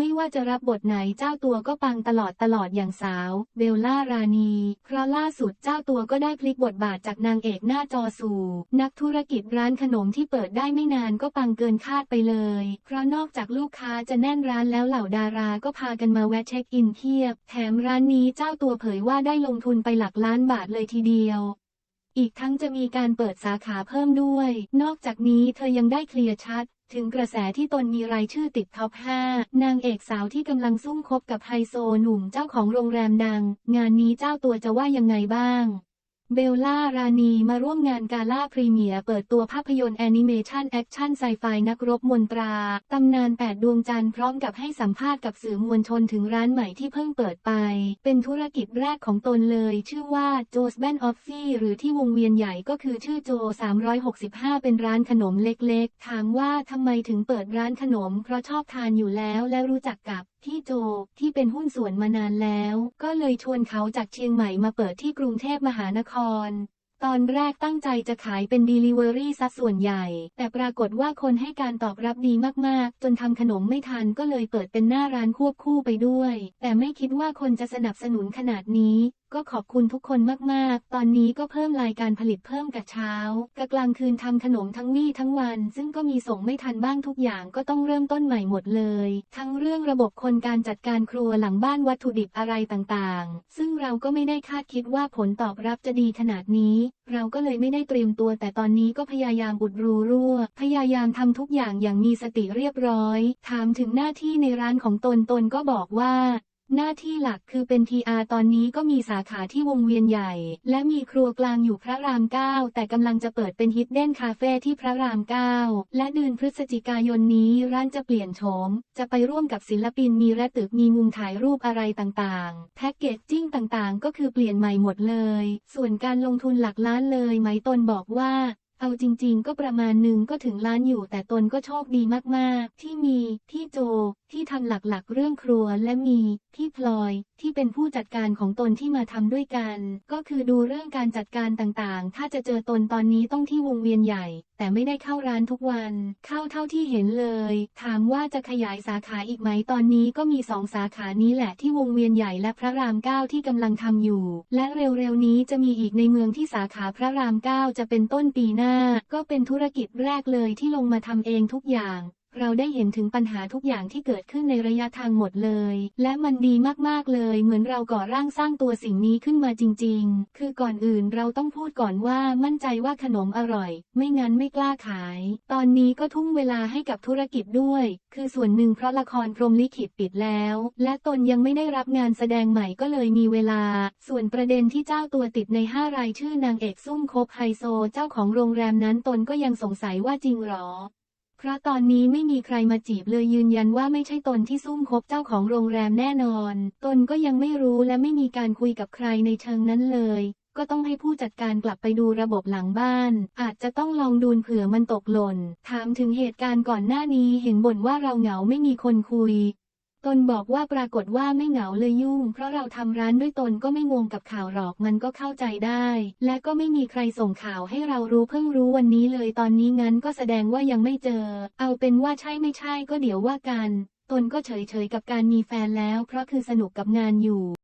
ไม่ว่าจะรับบทไหนเจ้าตัวก็ปังตลอดตลอดอย่างสาวเบลล่ารานี เพราะล่าสุดเจ้าตัวก็ได้พลิกบทบาทจากนางเอกหน้าจอสู่ นักธุรกิจร้านขนมที่เปิดได้ไม่นานก็ปังเกินคาดไปเลย เพราะนอกจากลูกค้าจะแน่นร้านแล้วเหล่าดาราก็พากันมาแวะเช็คอินเพียบ แถมร้านนี้เจ้าตัวเผยว่าได้ลงทุนไปหลักล้านบาทเลยทีเดียวอีกทั้งจะมีการเปิดสาขาเพิ่มด้วย นอกจากนี้เธอยังได้เคลียร์ชัด ถึงกระแสที่ตนมีรายชื่อติดท็อป 5 นางเอกสาวที่กำลังซุ่มคบกับไฮโซหนุ่มเจ้าของโรงแรมดัง งานนี้เจ้าตัวจะว่ายังไงบ้าง เบลล่า รานีมาร่วมงานกาล่าพรีเมียร์เปิดตัวภาพยนตร์แอนิเมชันแอคชั่นไซไฟนักรบมนตรา ตำนาน 8 ดวงจันทร์พร้อมกับให้สัมภาษณ์กับสื่อมวลชนถึงร้านใหม่ที่เพิ่งเปิดไป เป็นธุรกิจแรกของตนเลย ชื่อว่าโจสแบนออฟฟี่หรือที่วงเวียนใหญ่ก็คือชื่อโจ 365 เป็นร้านขนมเล็กๆ ถามว่าทำไมถึงเปิดร้านขนม เพราะชอบทานอยู่แล้วและรู้จักกับที่โจที่เป็นหุ้นส่วนมานานแล้ว ก็เลยชวนเขาจากเชียงใหม่มาเปิดที่กรุงเทพมหานคร ตอนแรกตั้งใจจะขายเป็น Delivery ซะส่วนใหญ่ แต่ปรากฏว่าคนให้การตอบรับดีมากๆ จนทำขนมไม่ทันก็เลยเปิดเป็นหน้าร้านควบคู่ไปด้วย แต่ไม่คิดว่าคนจะสนับสนุนขนาดนี้ก็ขอบคุณทุกคนมากๆ ตอนนี้ก็เพิ่มรายการผลิตเพิ่มกับเช้ากลางคืนทำขนมทั้งวี่ทั้งวัน ซึ่งก็มีส่งไม่ทันบ้างทุกอย่างก็ต้องเริ่มต้นใหม่หมดเลย ทั้งเรื่องระบบคนการจัดการครัวหลังบ้านวัตถุดิบอะไรต่างๆ ซึ่งเราก็ไม่ได้คาดคิดว่าผลตอบรับจะดีขนาดนี้ เราก็เลยไม่ได้เตรียมตัว แต่ตอนนี้ก็พยายามอุดรูรั่ว พยายามทำทุกอย่างอย่างมีสติเรียบร้อย ถามถึงหน้าที่ในร้านของตนตนก็บอกว่า หน้าที่หลักคือเป็น PR ตอนนี้ก็มีสาขาที่วงเวียนใหญ่ และมีครัวกลางอยู่พระราม9แต่กำลังจะเปิดเป็นฮิดเด้นคาเฟ่ที่พระราม9และเดือนพฤศจิกายนนี้ร้านจะเปลี่ยนโฉม จะไปร่วมกับศิลปินมีระตึกมีมุมถ่ายรูปอะไรต่างๆ แพ็กเกจจิ้งต่างๆ ก็คือเปลี่ยนใหม่หมดเลย ส่วนการลงทุนหลักล้านเลยไหมตนบอกว่า เอาจริงๆ ก็ประมาณหนึ่งก็ถึงล้านอยู่แต่ตนก็โชคดีมากๆ ที่มีที่โจ ที่ทำหลักๆ เรื่องครัวและมีที่พลอยที่เป็นผู้จัดการของตนที่มาทำด้วยกัน ก็คือดูเรื่องการจัดการต่างๆ ถ้าจะเจอตนตอนนี้ต้องที่วงเวียนใหญ่ แต่ไม่ได้เข้าร้านทุกวัน เข้าเท่าที่เห็นเลย ถามว่าจะขยายสาขาอีกไหมตอนนี้ก็มีสองสาขานี้แหละที่วงเวียนใหญ่และพระรามเก้าที่กำลังทำอยู่ และเร็วๆนี้จะมีอีกในเมืองที่สาขาพระรามเก้าจะเป็นต้นปีหน้า ก็เป็นธุรกิจแรกเลยที่ลงมาทำเองทุกอย่าง เราได้เห็นถึงปัญหาทุกอย่างที่เกิดขึ้นในระยะทางหมดเลย และมันดีมากๆเลย เหมือนเราก่อร่างสร้างตัวสิ่งนี้ขึ้นมาจริง ๆ คือก่อนอื่นเราต้องพูดก่อนว่ามั่นใจว่าขนมอร่อย ไม่งั้นไม่กล้าขาย ตอนนี้ก็ทุ่มเวลาให้กับธุรกิจด้วย คือส่วนหนึ่งเพราะละครพรมลิขิตปิดแล้ว และตนยังไม่ได้รับงานแสดงใหม่ก็เลยมีเวลา ส่วนประเด็นที่เจ้าตัวติดในห้ารายชื่อนางเอกซุ่มคบไฮโซ เจ้าของโรงแรมนั้นตนก็ยังสงสัยว่าจริงหรอ เพราะตอนนี้ไม่มีใครมาจีบเลยยืนยันว่าไม่ใช่ตนที่ซุ่มคบเจ้าของโรงแรมแน่นอน ตนก็ยังไม่รู้และไม่มีการคุยกับใครในเชิงนั้นเลย ก็ต้องให้ผู้จัดการกลับไปดูระบบหลังบ้าน อาจจะต้องลองดูเผื่อมันตกหล่น ถามถึงเหตุการณ์ก่อนหน้านี้เห็นบ่นว่าเราเหงาไม่มีคนคุย ตนบอกว่าปรากฏว่าไม่เหงาเลยยุ่ง เพราะเราทำร้านด้วยตนก็ไม่งงกับข่าวหรอกมันก็เข้าใจได้ และก็ไม่มีใครส่งข่าวให้เรารู้เพิ่งรู้วันนี้เลยตอนนี้งั้นก็แสดงว่ายังไม่เจอ เอาเป็นว่าใช่ไม่ใช่ก็เดี๋ยวว่ากัน ตนก็เฉยๆกับการมีแฟนแล้ว เพราะคือสนุกกับงานอยู่